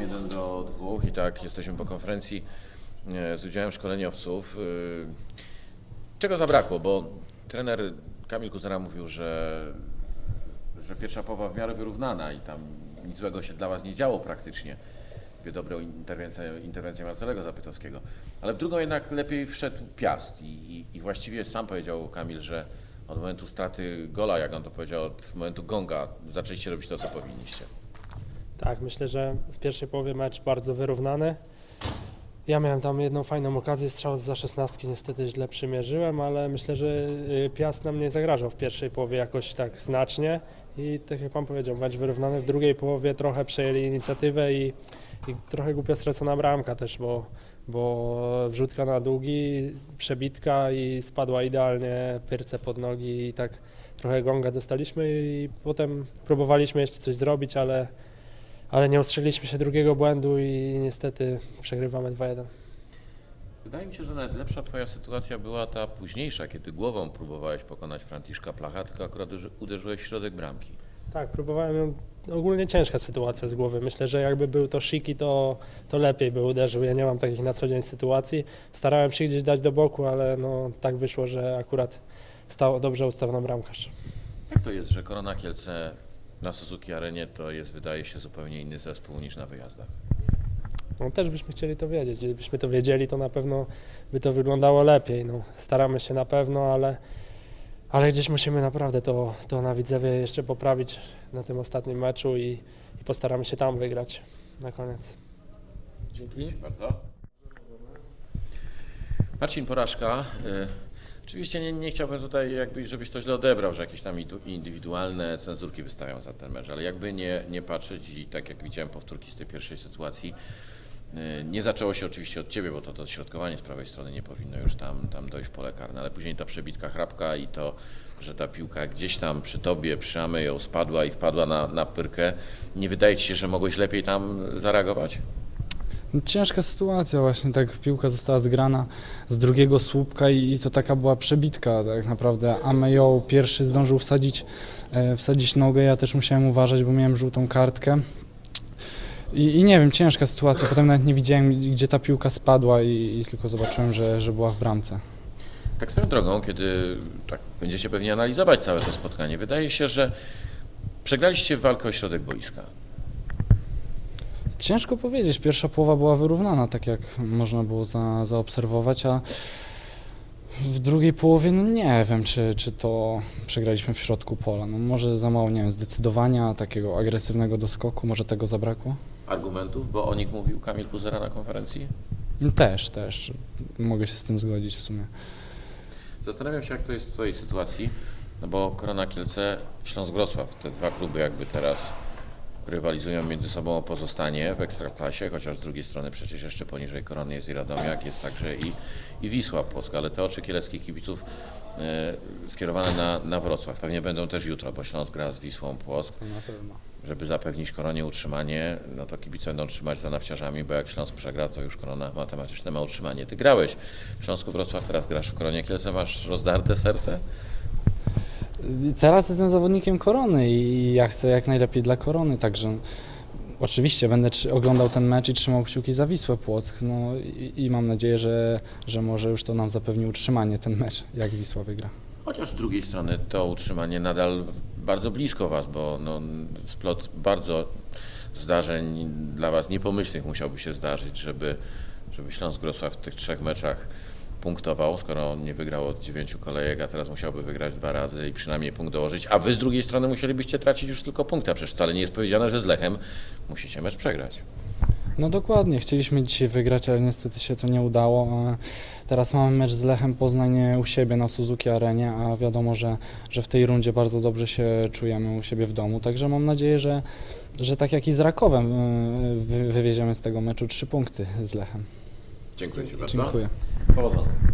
jeden do dwóch i tak jesteśmy po konferencji e, z udziałem szkoleniowców. E, Czego zabrakło? Bo trener Kamil Kuzera mówił, że, że pierwsza połowa w miarę wyrównana i tam nic złego się dla Was nie działo praktycznie. Mówię dobrą interwencję, interwencję Marcelego Zapytowskiego. Ale w drugą jednak lepiej wszedł Piast i, i, i właściwie sam powiedział Kamil, że od momentu straty gola, jak on to powiedział, od momentu gonga zaczęliście robić to, co powinniście. Tak, myślę, że w pierwszej połowie mecz bardzo wyrównany. Ja miałem tam jedną fajną okazję, strzał za 16 niestety źle przymierzyłem, ale myślę, że y, Piast nam nie zagrażał w pierwszej połowie jakoś tak znacznie i tak jak Pan powiedział, mecz wyrównany. W drugiej połowie trochę przejęli inicjatywę i, i trochę głupia stracona bramka też, bo, bo wrzutka na długi, przebitka i spadła idealnie pyrce pod nogi i tak trochę gonga dostaliśmy i potem próbowaliśmy jeszcze coś zrobić, ale ale nie ustrzeliliśmy się drugiego błędu i niestety przegrywamy 2-1. Wydaje mi się, że nawet lepsza Twoja sytuacja była ta późniejsza, kiedy głową próbowałeś pokonać Franciszka Placha, tylko akurat uderzy- uderzyłeś w środek bramki. Tak, próbowałem ją, ogólnie ciężka sytuacja z głowy. Myślę, że jakby był to Shiki, to, to lepiej by uderzył. Ja nie mam takich na co dzień sytuacji. Starałem się gdzieś dać do boku, ale no, tak wyszło, że akurat stał dobrze ustawiona bramkarz. Jak to jest, że Korona Kielce na Suzuki Arenie to jest, wydaje się, zupełnie inny zespół niż na wyjazdach? No, też byśmy chcieli to wiedzieć. Gdybyśmy to wiedzieli, to na pewno by to wyglądało lepiej. No, staramy się na pewno, ale, ale gdzieś musimy naprawdę to, to na Widzewie jeszcze poprawić na tym ostatnim meczu i, i postaramy się tam wygrać na koniec. Dzięki bardzo. Marcin Porażka. Y, oczywiście nie, nie chciałbym tutaj, jakby, żebyś to źle odebrał, że jakieś tam indywidualne cenzurki wystawią za ten mecz, ale jakby nie, nie patrzeć i tak jak widziałem powtórki z tej pierwszej sytuacji, y, nie zaczęło się oczywiście od Ciebie, bo to to środkowanie z prawej strony nie powinno już tam, tam dojść w pole karne, ale później ta przebitka chrapka i to, że ta piłka gdzieś tam przy Tobie, przy ją spadła i wpadła na, na pyrkę. Nie wydaje Ci się, że mogłeś lepiej tam zareagować? No, Ciężka sytuacja właśnie, tak piłka została zgrana z drugiego słupka i, i to taka była przebitka tak naprawdę. Amejo pierwszy zdążył wsadzić, e, wsadzić nogę, ja też musiałem uważać, bo miałem żółtą kartkę. I, I nie wiem, ciężka sytuacja, potem nawet nie widziałem gdzie ta piłka spadła i, i tylko zobaczyłem, że, że była w bramce. Tak swoją drogą, kiedy tak będziecie pewnie analizować całe to spotkanie, wydaje się, że przegraliście walkę o środek boiska. Ciężko powiedzieć, pierwsza połowa była wyrównana, tak jak można było za, zaobserwować, a w drugiej połowie, no nie wiem, czy, czy to przegraliśmy w środku pola. No może za mało, nie wiem, zdecydowania, takiego agresywnego doskoku, może tego zabrakło? Argumentów, bo o nich mówił Kamil Kuzera na konferencji. No Też, też. Mogę się z tym zgodzić w sumie. Zastanawiam się, jak to jest w Twojej sytuacji, no bo Korona Kielce, Śląsk Wrocław, te dwa kluby jakby teraz rywalizują między sobą o pozostanie w Ekstraklasie, chociaż z drugiej strony przecież jeszcze poniżej Korony jest i Radomiak, jest także i, i Wisła Płocka, ale te oczy kieleckich kibiców e, skierowane na, na Wrocław pewnie będą też jutro, bo Śląsk gra z Wisłą Płock. Na pewno. Żeby zapewnić Koronie utrzymanie, no to kibice będą trzymać za nawciarzami, bo jak Śląsk przegra, to już Korona matematyczne ma utrzymanie. Ty grałeś w Śląsku Wrocław, teraz grasz w Koronie Kielce, masz rozdarte serce? Teraz jestem zawodnikiem korony i ja chcę jak najlepiej dla korony, także oczywiście będę oglądał ten mecz i trzymał kciuki za Wisłę Płock. No i, i mam nadzieję, że, że może już to nam zapewni utrzymanie ten mecz, jak Wisła wygra. Chociaż z drugiej strony to utrzymanie nadal bardzo blisko Was, bo no, splot bardzo zdarzeń dla Was niepomyślnych musiałby się zdarzyć, żeby, żeby Śląsk Wrocław w tych trzech meczach punktował, skoro on nie wygrał od dziewięciu kolejek, a teraz musiałby wygrać dwa razy i przynajmniej punkt dołożyć, a Wy z drugiej strony musielibyście tracić już tylko punkta, przecież wcale nie jest powiedziane, że z Lechem musicie mecz przegrać. No dokładnie, chcieliśmy dzisiaj wygrać, ale niestety się to nie udało. A Teraz mamy mecz z Lechem Poznań u siebie na Suzuki Arenie, a wiadomo, że, że w tej rundzie bardzo dobrze się czujemy u siebie w domu, także mam nadzieję, że, że tak jak i z Rakowem y, wy- wywieziemy z tego meczu trzy punkty z Lechem. Dziękuję Ci bardzo. Dziękuję. Vad var det?